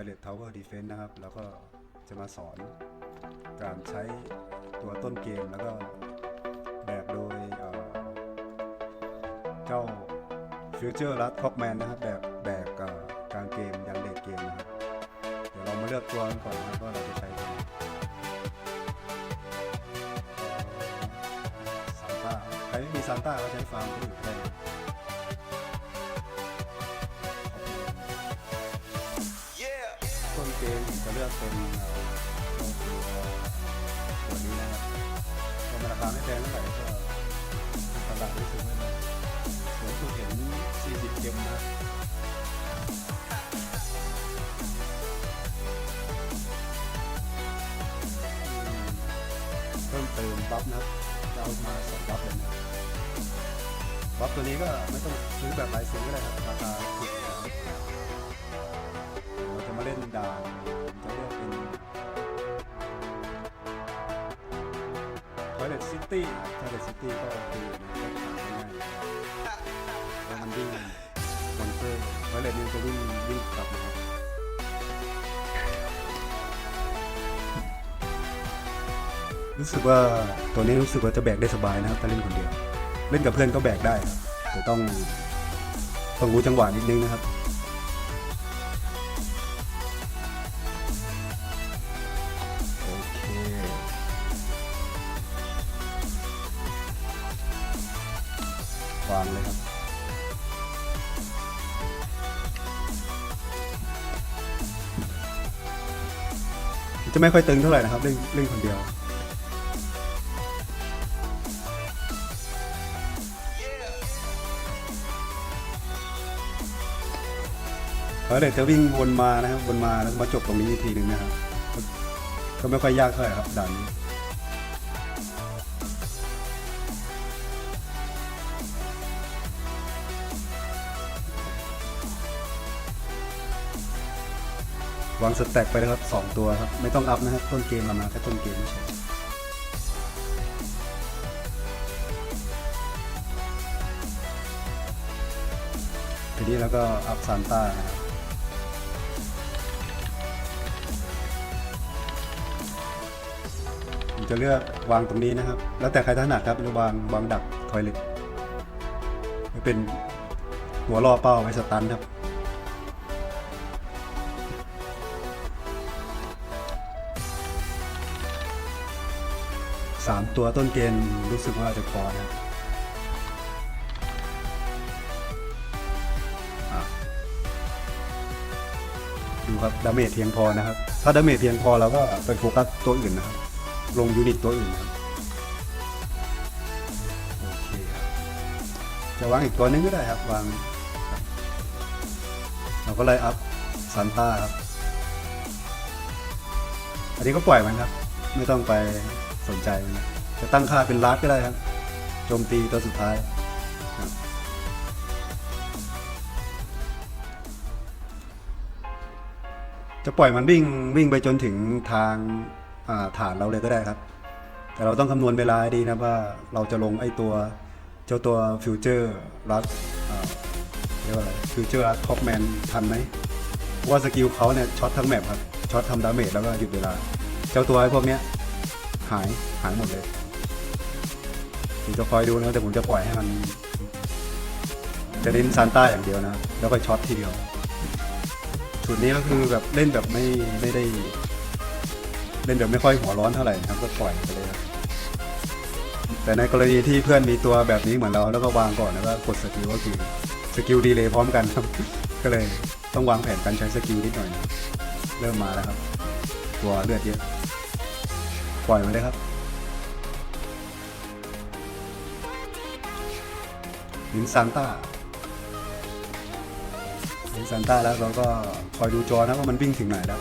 Toilet Tower Defense นะครับ แล้วก็จะมาสอนการใช้ตัวต้นเกมแล้วก็แบกโดยเจ้า Future Rat Cockman นะครับแบบแบกเอ่อกลางเกมยันเลดเกมนะครับ เดี๋ยวเรามาเลือกตัวกันก่อนนะครับว่าเราจะใช้ตัวซานต้าใครไม่มีซานต้าก็ใช้ฟาร์มก็อยู่ได้ ผมจะเลือกเป็นตัวตัวนี้นะครับก็ราคาไม่แพงเท่าไหร่ก็ตลาดรู้สึกว่าสูงสุดเห็น40เกมนะเพิ่มเติมบัฟนะครับจะเอามาสองบัฟเลยนะบัฟตัวนี้ก็ไม่ต้องซื้อแบบลายเซ็นก็ได้ครับราคาถูกนะครับ เราจะมาเล่นด่านจะเรียกเป็น Toilet City ครับ Toilet City ก็คือนะก็ผ่านง่ายๆแล้วมันวิ่งมอนเตอร์ Toilet นี่จะวิ่งวิ่งกลับนะครับรู้สึกว่าตัวนี้รู้สึกว่าจะแบกได้สบายนะครับถ้าเล่นคนเดียว เล่นกับเพื่อนก็แบกได้ แต่ต้องต้องรู้จังหวะนิดนึงนะครับ วางเลยครับจะไม่ค่อยตึงเท่าไหร่นะครับเล่นเล่นคนเดียวเดี๋ยวจะวิ่งวนมานะครับวนมาแล้วมาจบตรงนี้อีกทีหนึ่งนะครับก็ไม่ค่อยยากเท่าไหร่ครับด่านนี้ วางสแต็กไปนะครับสองตัวครับ ไม่ต้องอัพนะครับ ต้นเกมเรามาแค่ต้นเกมไม่ใช่ทีนี้แล้วก็อัพซานต้านะครับผมจะเลือกวางตรงนี้นะครับ แล้วแต่ใครถนัดครับหรือวางวางดักทอยเล็ตเป็นหัวล่อเป้าไว้สตันครับ สามตัวต้นเกณฑ์รู้สึกว่าจะพอนะครับดูครับดาเมจเพียงพอนะครับ ถ้าดาเมจเพียงพอเราก็ไปโฟกัสตัวอื่นนะครับ ลงยูนิตตัวอื่นครับโอเคครับจะวางอีกตัวนึงก็ได้ครับวางครับเราก็เลยอัพซันต้าครับ อันนี้ก็ปล่อยมันครับ ไม่ต้องไป สนใจนะจะตั้งค่าเป็นลัดก็ได้ครับโจมตีตัวสุดท้ายจะปล่อยมันวิ่งวิ่งไปจนถึงทางาฐานเราเลยก็ได้ครับ แต่เราต้องคำนวณเวลาดีนะว่าเราจะลงไอ้ตัวเจ้าตัวฟิวเจอร์รัดเรียกว่าอะไรฟิวเจอร์รัดคอกแมนทันไหมว่าสกิลเขาเนี่ยช็อตทั้งแมปครับช็อตทำดาเมจแล้วก็หยุดเวลา เจ้าตัวไอ้พวกเนี้ย หายหายหมดเลย ผมจะคอยดูนะแต่ผมจะปล่อยให้มัน จะเล่นซานต้าอย่างเดียวนะ แล้วก็ช็อตทีเดียวสูตรนี้ก็คือแบบเล่นแบบไม่ไม่ได้ เล่นแบบไม่ค่อยหัวร้อนเท่าไหร่นะครับก็ปล่อยไปเลยครับแต่ในกรณีที่เพื่อนมีตัวแบบนี้เหมือนเราแล้วก็วางก่อนแล้วก็กดสกิลก็คือสกิลดีเลยพร้อมกันครับ ก็เลยต้องวางแผนการใช้สกิลนิดหน่อยนะเริ่มมาแล้วครับ ตัวเลือดเยอะ ปล่อยมาเลยครับ ลินซานต้าลินซานต้าแล้วเราก็คอยดูจอนะว่ามันวิ่งถึงไหนแล้ว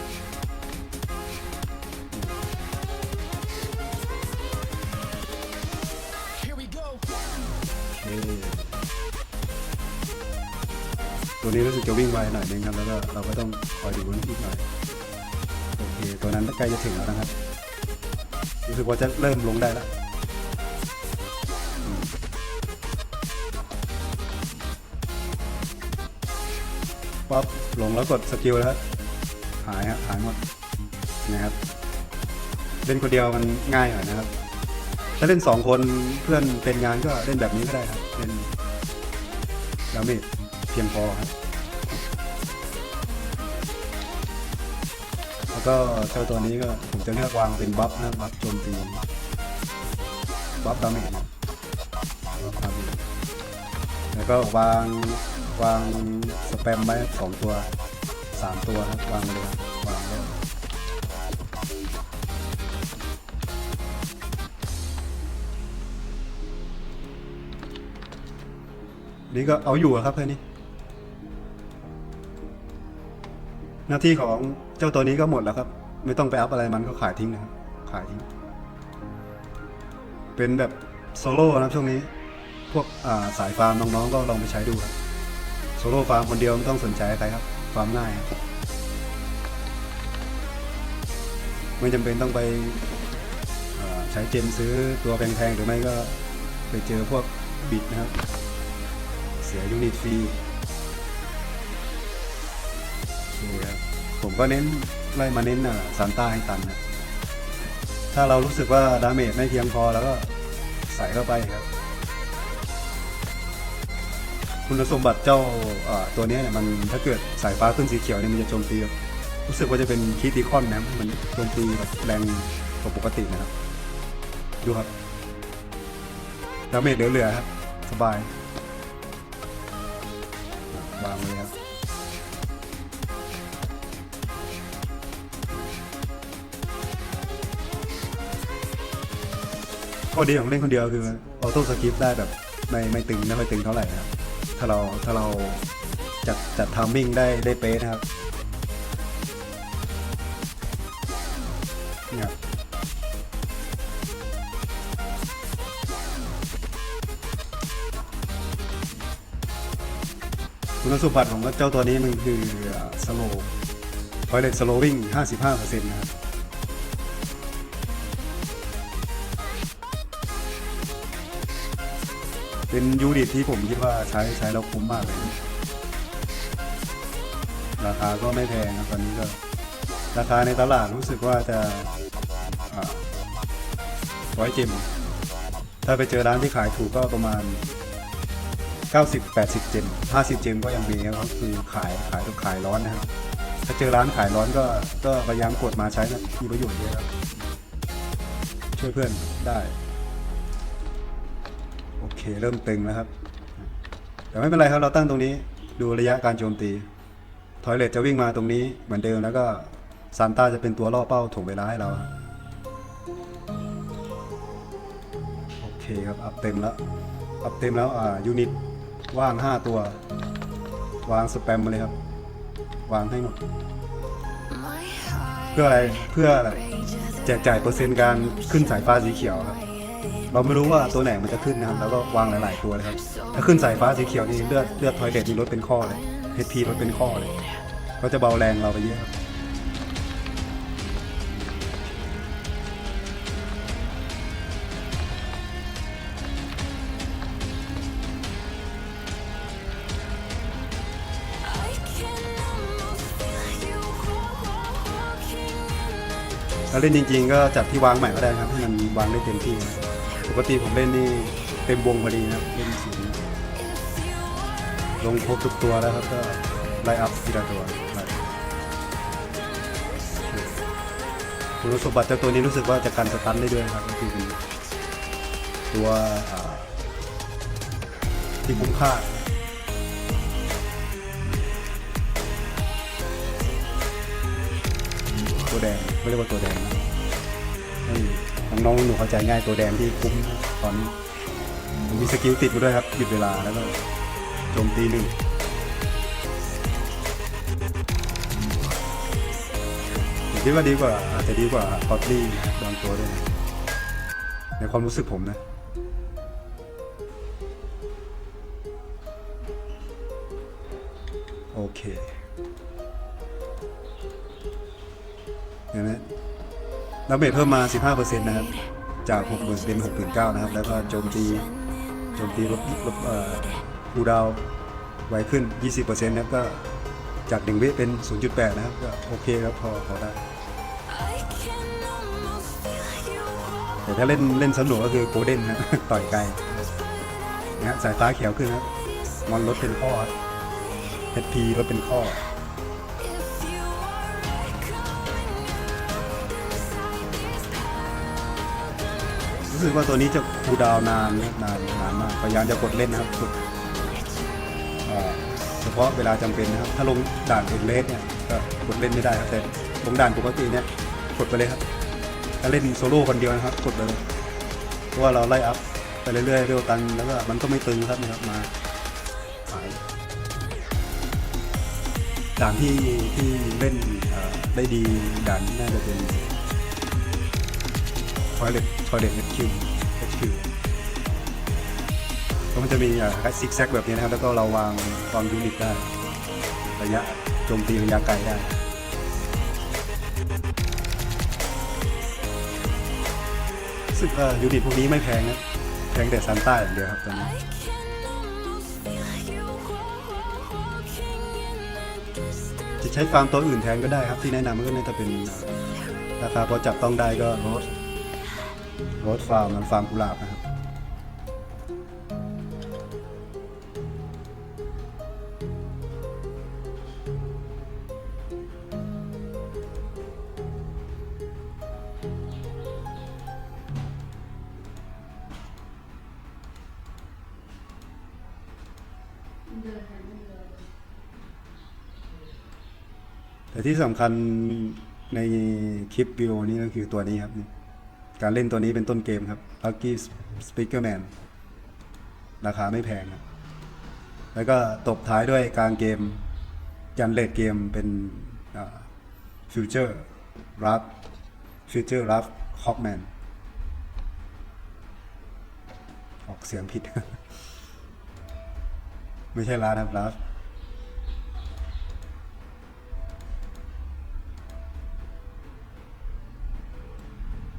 ตัวนี้รู้สึกจะวิ่งไวหน่อยนึงครับ แล้วก็เราก็ต้องคอยดูนิดหน่อย โอเค ตัวนั้นใกล้จะถึงแล้วนะครับ รู้สึกว่าจะเริ่มลงได้แล้วอืมปั๊บลงแล้วกดสกิลแล้วครับหายฮะหายหมดนะครับ เล่นคนเดียวมันง่ายหน่อยนะครับ ถ้าเล่นสองคนเพื่อนเป็นงานก็เล่นแบบนี้ก็ได้ครับเล่นดาเมจเพียงพอครับ ก็เจ้าตัวนี้ก็ผมจะเลือกวางเป็นบัฟนะบัฟโจมตีบัฟดาเมจนะบัฟดาเมจแล้วก็วางวางสแปมไว้สองตัวสามตัวครับวางเลยวางเลยนี่ก็เอาอยู่ครับแค่นี้ หน้าที่ของเจ้าตัวนี้ก็หมดแล้วครับ ไม่ต้องไปอัพอะไรมันก็ขายทิ้งนะครับ ขายทิ้ง เป็นแบบโซโล่นะครับช่วงนี้ พวกาสายฟาร์มน้องๆก็ลองไปใช้ดูครับ โซโล่ฟาร์มคนเดียวไม่ต้องสนใจใครครับ ฟาร์มง่ายครับไม่จำเป็นต้องไปใช้เจนซื้อตัวแพงๆหรือไม่ก็ไปเจอพวกบิดนะครับ เสียยูนิตฟรี ผมก็เน้นไล่มาเน้นอะซานต้าให้ตันนะ ถ้าเรารู้สึกว่าดาเมจไม่เพียงพอแล้วก็ใส่เข้าไปครับ คุณสมบัติเจ้าตัวนี้เนี่ยมันถ้าเกิดสายฟ้าขึ้นสีเขียวเนี่ยมันจะโจมตีรู้สึกว่าจะเป็นคิติคอนนะมันโจมตีแบบแรงกว่าปกตินะครับ ดูครับดาเมจเหลือๆครับ สบายวางเลยครับ ข้อดีของเล่นคนเดียวคือออโต้สกิปได้แบบไม่ไม่ตึงไม่ค่อยตึงเท่าไหร่นะครับถ้าเราถ้าเราจัดจัดทามมิ่งได้ได้เป๊ะนะครับเนี่ยคุณสมบัติของเจ้าตัวนี้มันคือสโลว์พอยเลตสโลวิ่ง55%นะครับ เป็นยูนิตที่ผมคิดว่าใช้ใช้แล้วคุ้มมากเลย ราคาก็ไม่แพงนะตอนนี้ก็ ราคาในตลาดรู้สึกว่าจะร้อยเจมถ้าไปเจอร้านที่ขายถูกก็ประมาณ 90 80 เจม50 เจมก็ยังมีครับคือขายขายขายร้อนนะครับถ้าเจอร้านขายร้อนก็ก็พยายามกดมาใช้นะมีประโยชน์เยอะครับช่วยเพื่อนได้ เคเริ่มตึงแล้วครับ แต่ไม่เป็นไรครับเราตั้งตรงนี้ดูระยะการโจมตี ทอยเลตจะวิ่งมาตรงนี้เหมือนเดิมแล้วก็ซานต้าจะเป็นตัวล่อเป้าถ่วงเวลาให้เราโอเคครับอัพเต็มแล้วอัพเต็มแล้วอ่ายูนิตว่าง 5 ตัว วางสแปมมาเลยครับ วางให้หมด เพื่ออะไรเพื่อแจกจ่ายเปอร์เซ็นต์การขึ้นสายฟ้าสีเขียวครับ เราไม่รู้ว่าตัวไหนมันจะขึ้นนะครับแล้วก็วางหลาย ๆ ตัวเลยครับ ถ้าขึ้นสายฟ้าสีเขียวนี่เลือดเลือดทอยเด็ดนี่ลดเป็นข้อเลย HP ลดเป็นข้อเลยก็จะเบาแรงเราไปเยอะครับถ้าเล่นจริง ๆ ก็จัดที่วางใหม่ก็ได้ครับให้มันวางได้เต็มที่ ปกติผมเล่นนี่เต็มวงพอดีนะครับเล่นสีลงครบทุกตัวแล้วครับก็ไล่อัพทีละตัวคุณสมบัติเจ้าตัวนี้รู้สึกว่าจะกันสตันได้ด้วยนะครับก็คือเป็นตัวที่คุ้มค่าตัวแดงไม่เรียกว่าตัวแดงนะ น้องๆหนูเข้าใจง่ายตัวแดงที่คุ้มตอนนี้มีสกิลติดมาด้วยครับหยุดเวลาแล้วก็โจมตีหนึ่งผมคิดว่าดีกว่าอาจจะดีกว่าพอตลี่บางตัวด้วยนะในความรู้สึกผมนะโอเคเห็นไหม ดาเมจเพิ่มมา 15%นะครับ จาก6 0 0 0เป็น6.9 นะครับ แล้วก็โจมตี โจมตีลดลดเอ่อคูดาวไวขึ้น 20%นะครับก็จากหนึ่งวิเป็น 0.8 นะครับ ก็โอเคครับพอพอได้ แต่ถ้าเล่นเล่นสนุกก็คือโกลเด้นนะต่อยไกลนะฮะสายฟ้าเขียวขึ้นครับมอนลดเป็นข้อครับ HP ลดเป็นข้อ รู้สึกว่าตัวนี้จะคูดาวนานนานนานมากพยายามจะกดเล่นนะครับกดเฉพาะเวลาจำเป็นนะครับ ถ้าลงด่านเอ็นเลสเนี่ยก็กดเล่นไม่ได้ครับแต่ลงด่านปกติเนี่ยกดไปเลยครับถ้าเล่นโซโล่คนเดียวนะครับ กดเลยเพราะว่าเราไล่อัพไปเรื่อยๆเร็วตันแล้วก็มันก็ไม่ตึงครับนะครับมาหายด่านที่ที่เล่นได้ดีด่านน่าจะเป็น toilet toilet HQ HQ ก็มันจะมีอ่าซิกแซกแบบนี้นะครับ แล้วก็เราวางวางยูนิตได้ ระยะโจมตีระยะไกลได้รู้สึกว่ายูนิตพวกนี้ไม่แพงนะ แพงแต่ซานต้าอย่างเดียวครับตอนนี้จะใช้ฟาร์มตัวอื่นแทนก็ได้ครับที่แนะนำก็น่าจะเป็นราคาพอจับต้องได้ก็โรสโรสฟาร์มมันฟาร์มกุหลาบนะครับ แต่ที่สำคัญในคลิปวิดีโอนี้ก็คือตัวนี้ครับ การเล่นตัวนี้เป็นต้นเกมครับ Lucky Speaker Man ราคาไม่แพงครับแล้วก็ตบท้ายด้วยกลางเกมยันเลดเกมเป็นฟิวเจอร์รับฟิวเจอร์รับฮอกแมนออกเสียงผิด ไม่ใช่ร้านครับรับ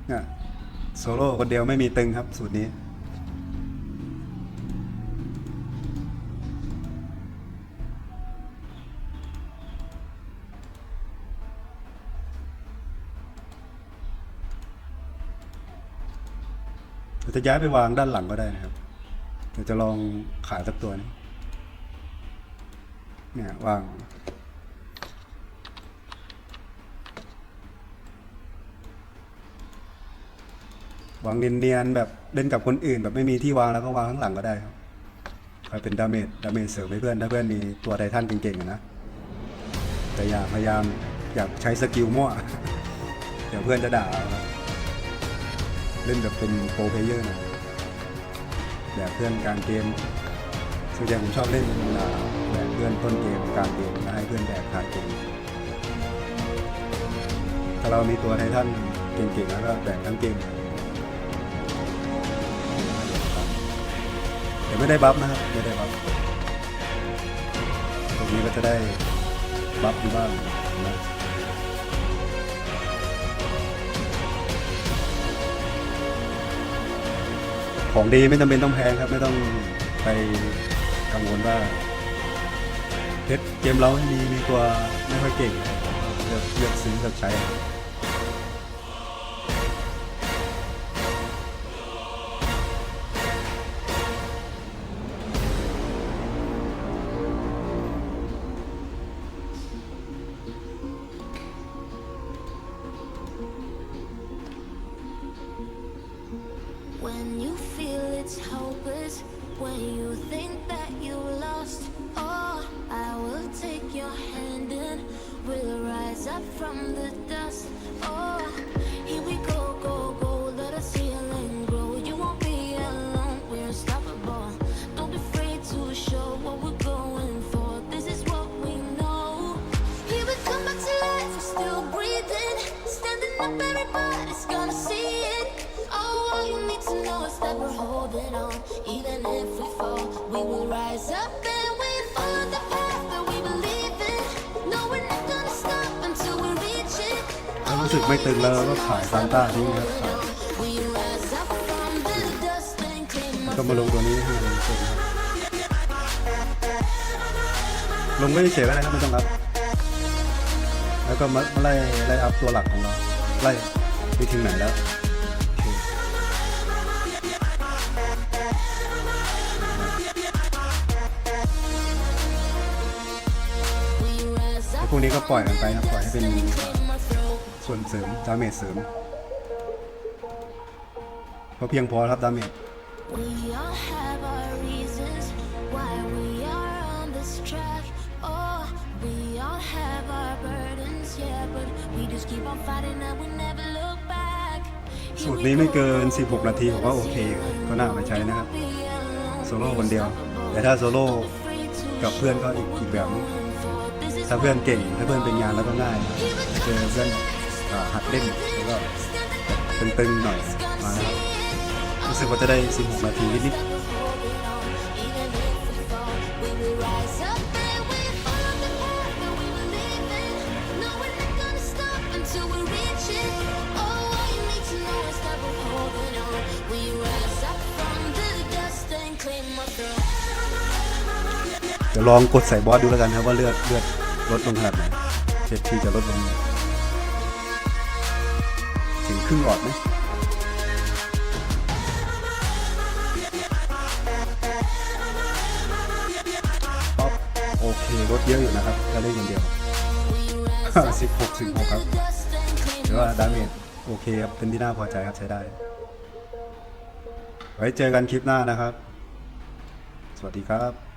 เนี่ย โซโล่คนเดียวไม่มีตึงครับ สูตรนี้เราจะย้ายไปวางด้านหลังก็ได้นะครับเดี๋ยวจะลองขายสักตัวนี้เนี่ยวาง วางเนียนๆแบบเล่นกับคนอื่น แบบไม่มีที่วางแล้วก็วางข้างหลังก็ได้ครับคอยเป็นดาเมจดาเมจเสริมให้เพื่อนถ้าเพื่อนมีตัวไททันเก่งๆนะแต่อย่าพยายามอยากใช้สกิลมั่วเดี๋ยวเพื่อนจะด่าเล่นแบบเป็นโปรเพลเยอร์นะแบบเพื่อนกลางเกมส่วนใหญ่ผมชอบเล่นอ่าแบบเพื่อนต้นเกมกลางเกมแล้วให้เพื่อนแบบท้ายเกมถ้าเรามีตัวไททันเก่งๆแล้วก็แบ่งทั้งเกม ไม่ได้บัฟนะครับไม่ได้บัฟตรงนี้ก็จะได้บัฟอยู่บ้างนะของดีไม่จำเป็นต้องแพงครับไม่ต้องไปกังวลว่าเพชรเกมเราไม่มีมีตัวไม่ค่อยเก่งเลือกเลือกซื้อเลือกใช้ When you feel it's hopeless, when you think that you lost, oh, I will take your hand and we'll rise up from the dust. Oh, รู้สึกไม่ตึงแล้วเราก็ขายซานต้าทิ้งครับขาย We rise up from the dust and claim ก็ our มาลงตัวนี้ให้มันเสร็จนะครับลงไม่ได้เฉยๆก็ได้ครับไม่ต้องรับ แล้วก็มามาไล่ไล่อัพตัวหลักของเราไล่ไปถึงไหนแล้ว วกนี้ก็ปล่อยกันไปนะปล่อยให้เป็นส่วนเสริมดาเมจเสริมก็เพียงพอครับดาเมจสูตรนี้ไม่เกิน 16 นาทีผมว่าโอเคอยู่ก็น่าเอาใช้นะครับ โซโล่คนเดียว แต่ถ้าโซโล่กับเพื่อนก็อีกอีกแบบนึง ถ้าเพื่อนเก่งถ้าเพื่อนเป็นงานแล้วก็ง่ายเจอเพื่อนหัดเล่นแล้วก็ตึงๆหน่อยมาครับรู้สึกว่าจะได้ 16 นาทีนิดๆเดี๋ยวลองกดใส่บอสดูแล้วกันครับว่าเลือดเลือด ลดลงขนาดไหนเจ็ดทีจะลดลงถึงครึ่งหลอดไหมป๊อปโอเคลดเยอะอยู่นะครับถ้าเล่นคนเดียว We rise up สิบหกสิบหกครับ the dust and claim ถือว่าดาเมจโอเคครับเป็นที่น่าพอใจครับใช้ได้ ไว้เจอกันคลิปหน้านะครับ สวัสดีครับ